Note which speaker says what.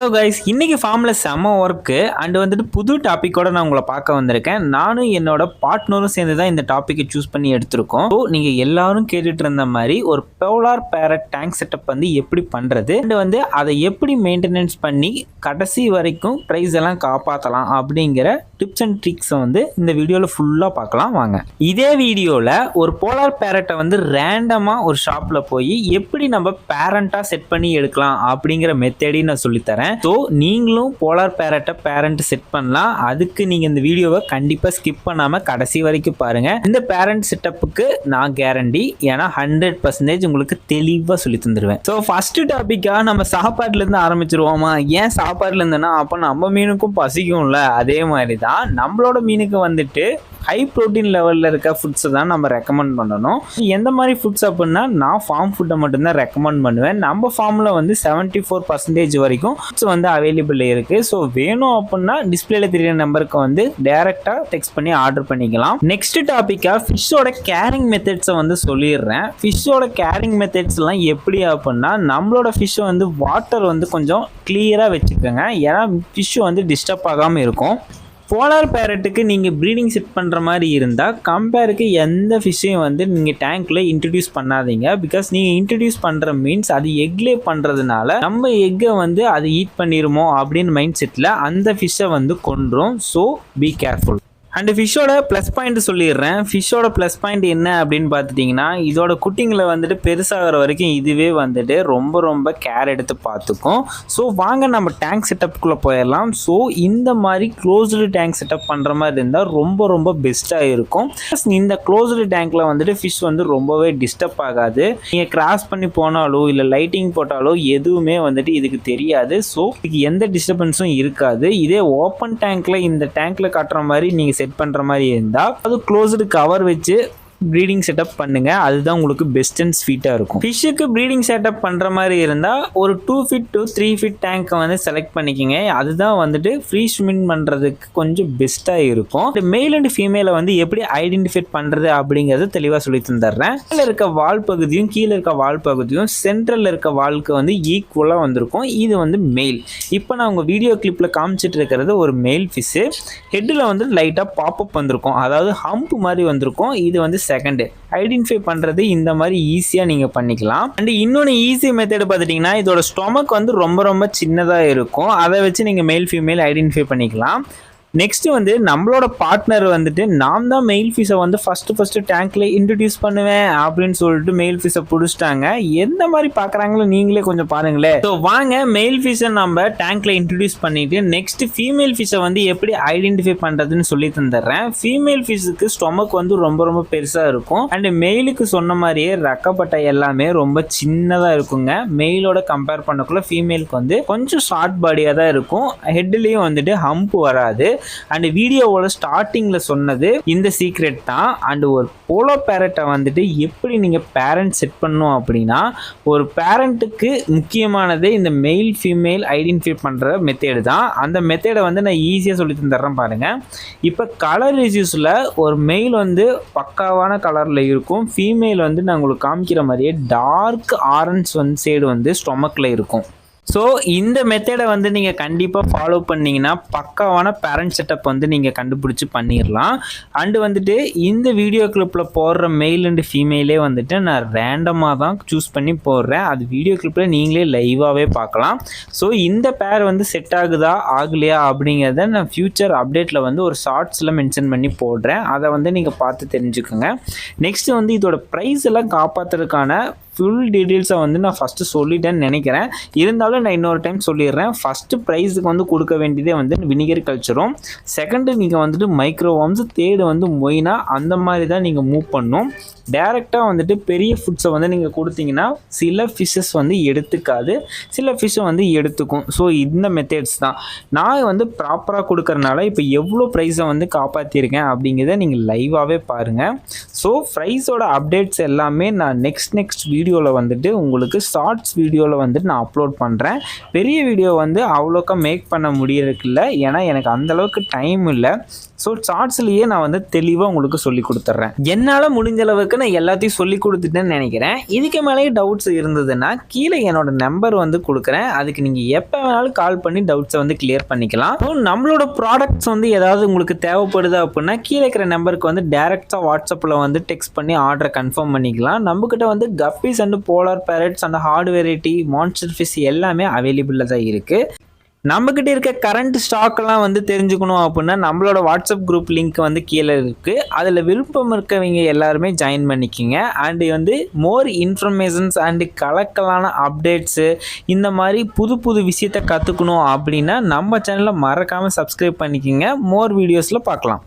Speaker 1: So guys இன்னைக்கு ஃபார்மில் செம்ம ஒர்க்கு அண்டு வந்துட்டு புது டாப்பிக்கோட நான் உங்களை பார்க்க வந்திருக்கேன். நானும் என்னோட பார்ட்னரும் சேர்ந்து தான் இந்த டாப்பிக்கை சூஸ் பண்ணி எடுத்திருக்கோம். ஸோ நீங்கள் எல்லாரும் கேட்டுட்டு இருந்த மாதிரி ஒரு போலார் பேரட் டேங்க் செட்டப் வந்து எப்படி பண்ணுறது அண்டு வந்து அதை எப்படி மெயின்டெனன்ஸ் பண்ணி கடைசி வரைக்கும் ப்ரைஸ் எல்லாம் காப்பாற்றலாம் அப்படிங்கிற டிப்ஸ் அண்ட் ட்ரிக்ஸை வந்து இந்த வீடியோவில் ஃபுல்லாக பார்க்கலாம். வாங்க. இதே வீடியோவில் ஒரு போலார் பேரட்டை வந்து ரேண்டமாக ஒரு ஷாப்பில் போய் எப்படி நம்ம பேரண்ட்டாக செட் பண்ணி எடுக்கலாம் அப்படிங்கிற மெத்தடையும் நான் சொல்லித்தரேன். ஸோ நீங்களும் போலார் பேரட்டை பேரண்ட் செட் பண்ணலாம். அதுக்கு நீங்கள் இந்த வீடியோவை கண்டிப்பாக ஸ்கிப் பண்ணாமல் கடைசி வரைக்கும் பாருங்கள் இந்த பேரண்ட் செட்டப்புக்கு நான் கேரண்டி ஏன்னா ஹண்ட்ரட் பர்சன்டேஜ் உங்களுக்கு தெளிவாக சொல்லி தந்துடுவேன் ஸோ ஃபஸ்ட்டு டாப்பிக்காக நம்ம சாப்பாட்டுலேருந்து ஆரம்பிச்சிருவோமா? ஏன் சாப்பாடுலேருந்துன்னா அப்போ நம்ம மீனுக்கும் பசிக்கும்ல. அதே மாதிரி தான். நம்மளோட மீனுக்கு வந்துட்டு ஹை ப்ரோட்டீன் லெவலில் இருக்க ஃபுட்ஸை தான் நம்ம ரெக்கமெண்ட் பண்ணணும். எந்த மாதிரி ஃபுட்ஸ் அப்படின்னா நான் ஃபார்ம் ஃபுட்டை மட்டும்தான் ரெக்கமெண்ட் பண்ணுவேன். நம்ம ஃபார்மில் வந்து செவன்ட்டி ஃபோர் பர்சன்டேஜ் வரைக்கும் ஃபுட்ஸ் வந்து அவைலபிள் இருக்குது ஸோ வேணும் அப்படின்னா டிஸ்பிளேல தெரியுற நம்பருக்கு வந்து டேரெக்டாக டெக்ஸ்ட் பண்ணி ஆர்டர் பண்ணிக்கலாம். நெக்ஸ்ட் டாப்பிக்காக ஃபிஷ்ஷோட கேரிங் மெத்தட்ஸை வந்து சொல்லிடுறேன். ஃபிஷ்ஷோட கேரிங் மெத்தட்ஸ்லாம் எப்படி அப்படின்னா நம்மளோட ஃபிஷ்ஷை வந்து வாட்டர் வந்து கொஞ்சம் கிளியராக வச்சுக்கோங்க. ஏன்னா ஃபிஷ்ஷு வந்து டிஸ்டர்ப் ஆகாமல் இருக்கும். போலார் பேரட்டுக்கு நீங்கள் ப்ரீடிங் செட் பண்ணுற மாதிரி இருந்தால் கம்பேருக்கு எந்த ஃபிஷ்ஷையும் வந்து நீங்கள் டேங்க்கில் இன்ட்ரடியூஸ் பண்ணாதீங்க. பிகாஸ் நீங்கள் இன்ட்ரடியூஸ் பண்ணுற மீன்ஸ் அது எக்லே பண்ணுறதுனால நம்ம எக்கை வந்து அது ஈட் பண்ணிடுமோ அப்படின்னு மைண்ட் செட்டில் அந்த ஃபிஷ்ஷை வந்து கொன்றும். ஸோ பி கேர்ஃபுல் அண்ட் ஃபிஷ்ஷோட ப்ளஸ் பாயிண்ட் சொல்லிடுறேன். ஃபிஷ்ஷோட ப்ளஸ் பாயிண்ட் என்ன அப்படின்னு பார்த்துட்டிங்கன்னா இதோட குட்டிங்களை வந்துட்டு பெருசாகிற வரைக்கும் இதுவே வந்துட்டு ரொம்ப ரொம்ப கேர் எடுத்து பார்த்துக்கும். ஸோ வாங்க நம்ம டேங்க் செட்டப்புக்குள்ளே போயிடலாம். ஸோ இந்த மாதிரி க்ளோஸ்டு டேங்க் செட்டப் பண்ணுற மாதிரி இருந்தால் ரொம்ப ரொம்ப பெஸ்ட்டாக இருக்கும். ப்ளஸ் இந்த க்ளோஸ்டு டேங்க்கில் வந்துட்டு ஃபிஷ் வந்து ரொம்பவே டிஸ்டர்ப் ஆகாது. நீங்கள் கிராஸ் பண்ணி போனாலோ இல்லை லைட்டிங் போட்டாலோ எதுவுமே வந்துட்டு இதுக்கு தெரியாது. ஸோ இதுக்கு எந்த டிஸ்டர்பன்ஸும் இருக்காது. இதே ஓப்பன் டேங்க்கில் இந்த டேங்க்கில் காட்டுற மாதிரி நீங்கள் செட் பண்ணுற மாதிரி இருந்தால் அது க்ளோஸ்டு கவர் வச்சு ப்ரீடிங் செட்டப் பண்ணுங்க. அதுதான் உங்களுக்கு பெஸ்ட் அண்ட் ஸ்வீட்டாக இருக்கும். ஃபிஷ்ஷுக்கு ப்ரீடிங் செட்டப் பண்ணுற மாதிரி இருந்தால் ஒரு two feet to three feet டேங்க்கை வந்து செலக்ட் பண்ணிக்கோங்க. அதுதான் வந்துட்டு ஃப்ரீ ஸ்விமிங் பண்ணுறதுக்கு கொஞ்சம் பெஸ்ட்டாக இருக்கும். மேல் அண்ட் ஃபீமேலை வந்து எப்படி ஐடென்டிஃபை பண்ணுறது அப்படிங்கிறத தெளிவாக சொல்லி தந்துடுறேன். மேலே இருக்க வால் பகுதியும் கீழே இருக்க வால் பகுதியும் சென்ட்ரலில் இருக்க வால்க்கு வந்து ஈக்குவலாக வந்திருக்கும். இது வந்து மெயில் இப்போ நான் உங்கள் வீடியோ கிளிப்பில் காமிச்சிட்டு இருக்கிறது ஒரு மெயில் ஃபிஷ்ஷு ஹெட்டில் வந்து லைட்டாக பாப்பப் வந்திருக்கும். அதாவது ஹம்ப் மாதிரி வந்திருக்கும். இது வந்து செகண்டு ஐடென்டிஃபை பண்ணுறது இந்த மாதிரி ஈஸியாக நீங்கள் பண்ணிக்கலாம். அண்ட் இன்னொன்று ஈஸி மெத்தட் பார்த்துட்டிங்கன்னா இதோட ஸ்டொமக் வந்து ரொம்ப ரொம்ப சின்னதாக இருக்கும். அதை வச்சு நீங்கள் மேல் ஃபீமேல் ஐடென்டிஃபை பண்ணிக்கலாம். நெக்ஸ்ட் வந்து நம்மளோட பார்ட்னர் வந்துட்டு நான் தான் மெயில் ஃபீஸை வந்து ஃபஸ்ட்டு ஃபஸ்ட்டு டேங்க்ல இன்ட்ரடியூஸ் பண்ணுவேன் அப்படின்னு சொல்லிட்டு மெயில் ஃபீஸை பிடிச்சிட்டாங்க. எந்த மாதிரி பார்க்குறாங்களோ நீங்களே கொஞ்சம் பாருங்களேன். ஸோ வாங்க மெயில் ஃபீஸை நம்ம டேங்க்ல இன்ட்ரடியூஸ் பண்ணிட்டு நெக்ஸ்ட் ஃபீமேல் ஃபீஸை வந்து எப்படி ஐடென்டிஃபை பண்ணுறதுன்னு சொல்லி தந்துடுறேன். ஃபீமேல் ஃபீஸுக்கு ஸ்டொமக் வந்து ரொம்ப ரொம்ப பெருசாக இருக்கும். அண்ட் மெயிலுக்கு சொன்ன மாதிரியே ரக்கப்பட்டை எல்லாமே ரொம்ப சின்னதாக இருக்குங்க. மெயிலோட கம்பேர் பண்ணக்குள்ள ஃபீமேலுக்கு வந்து கொஞ்சம் ஷார்ட் பாடியாக தான் இருக்கும். ஹெட்லேயும் வந்துட்டு ஹம்ப் வராது. அண்ட் வீடியோவோட ஸ்டார்டிங்கில் சொன்னது இந்த சீக்ரெட் தான். அண்ட் ஒரு போலோ பேரட்டை வந்துட்டு எப்படி நீங்கள் பேரண்ட் செட் பண்ணும் அப்படின்னா ஒரு பேரண்ட்டுக்கு முக்கியமானது இந்த மெயில் ஃபீமேல் ஐடென்டிஃபை பண்ணுற மெத்தேடு தான். அந்த மெத்தேடை வந்து நான் ஈஸியாக சொல்லி தந்துடுறேன் பாருங்கள் இப்போ கலர் இஷ்யூஸில் ஒரு மெயில் வந்து பக்காவான கலரில் இருக்கும். ஃபீமேல் வந்து நான் உங்களுக்கு காமிக்கிற மாதிரியே டார்க் ஆரஞ்ச் வந்து சைடு வந்து ஸ்டொமக்கில் இருக்கும். ஸோ இந்த மெத்தடை வந்து நீங்கள் கண்டிப்பாக ஃபாலோ பண்ணீங்கன்னா பக்காவான பேரண்ட் செட்டப் வந்து நீங்கள் கண்டுபிடிச்சி பண்ணிடலாம் அண்டு வந்துட்டு இந்த வீடியோ கிளிப்பில் போடுற மெயில் அண்டு ஃபீமேலே வந்துட்டு நான் ரேண்டமாக தான் சூஸ் பண்ணி போடுறேன். அது வீடியோ கிளிப்பில் நீங்களே லைவாகவே பார்க்கலாம். ஸோ இந்த பேர் வந்து செட் ஆகுதா ஆகலையா அப்படிங்கிறத நான் ஃப்யூச்சர் அப்டேட்டில் வந்து ஒரு ஷார்ட்ஸில் மென்ஷன் பண்ணி போடுறேன். அதை வந்து நீங்கள் பார்த்து தெரிஞ்சுக்கோங்க. நெக்ஸ்ட்டு வந்து இதோட ப்ரைஸ் எல்லாம் காப்பாற்றுறதுக்கான ஃபுல் டீட்டெயில்ஸை வந்து நான் ஃபஸ்ட்டு சொல்லிட்டேன்னு நினைக்கிறேன். இருந்தாலும் நான் இன்னொரு டைம் சொல்லிடுறேன். ஃபஸ்ட்டு ப்ரைஸுக்கு வந்து கொடுக்க வேண்டியதே வந்து வினிகர் கல்ச்சரும் செகண்டு நீங்கள் வந்துட்டு மைக்ரோவாம்ஸ் தேர்டு வந்து மொயினா அந்த மாதிரி தான் நீங்கள் மூவ் பண்ணும். டேரெக்டாக வந்துட்டு பெரிய ஃபுட்ஸை வந்து நீங்கள் கொடுத்தீங்கன்னா சில ஃபிஷ்ஷஸ் வந்து எடுத்துக்காது. சில ஃபிஷ்ஷை வந்து எடுத்துக்கும். ஸோ இந்த மெத்தட்ஸ் தான். நான் வந்து ப்ராப்பராக கொடுக்கறனால இப்போ எவ்வளோ ப்ரைஸை வந்து காப்பாற்றிருக்கேன் அப்படிங்கிறத நீங்கள் லைவாகவே பாருங்கள் ஸோ ப்ரைஸோட அப்டேட்ஸ் எல்லாமே நான் நெக்ஸ்ட் நெக்ஸ்ட் வீடியோவில் வந்துட்டு உங்களுக்கு ஷார்ட்ஸ் வீடியோவில் வந்துட்டு நான் அப்லோட் பண்ணுறேன் பெரிய வீடியோ வந்து அவ்வளோக்கா மேக் பண்ண முடியறதுக்கில்ல. ஏன்னா எனக்கு அந்தளவுக்கு டைம் இல்லை. ஸோ ஷார்ட்ஸ்லேயே நான் வந்து தெளிவாக உங்களுக்கு சொல்லி கொடுத்துட்றேன் என்னால் முடிஞ்ச அளவுக்கு நான் எல்லாத்தையும் சொல்லி கொடுத்துட்டேன்னு நினைக்கிறேன். இதுக்கு மேலேயே டவுட்ஸ் இருந்ததுன்னா கீழே என்னோட நம்பர் வந்து கொடுக்குறேன். அதுக்கு நீங்கள் எப்போ வேணாலும் கால் பண்ணி டவுட்ஸை வந்து கிளியர் பண்ணிக்கலாம். ஸோ நம்மளோட ப்ராடக்ட்ஸ் வந்து ஏதாவது உங்களுக்கு தேவைப்படுது அப்படின்னா கீழே இருக்கிற நம்பருக்கு வந்து டேரெக்டாக வாட்ஸ்அப்பில் வந்து டெக்ஸ்ட் பண்ணி ஆர்டரை கன்ஃபார்ம் பண்ணிக்கலாம். நம்மக்கிட்ட வந்து guppies and polar parrots and hard variety monster fish எல்லாமே அவைலபிளில் தான் இருக்குது நம்மக்கிட்ட இருக்க கரண்ட் ஸ்டாக்லாம் வந்து தெரிஞ்சுக்கணும் அப்படின்னா நம்மளோட வாட்ஸ்அப் குரூப் லிங்க் வந்து கீழே இருக்குது அதில் விருப்பம் இருக்கவங்க எல்லாருமே ஜாயின் பண்ணிக்கிங்க. அண்டு வந்து மோர் இன்ஃபர்மேஷன்ஸ் அண்டு கலக்கலான அப்டேட்ஸு இந்த மாதிரி புது புது விஷயத்தை கற்றுக்கணும் அப்படின்னா நம்ம சேனலை மறக்காமல் சப்ஸ்கிரைப் பண்ணிக்கிங்க. மோர் வீடியோஸில் பார்க்கலாம்.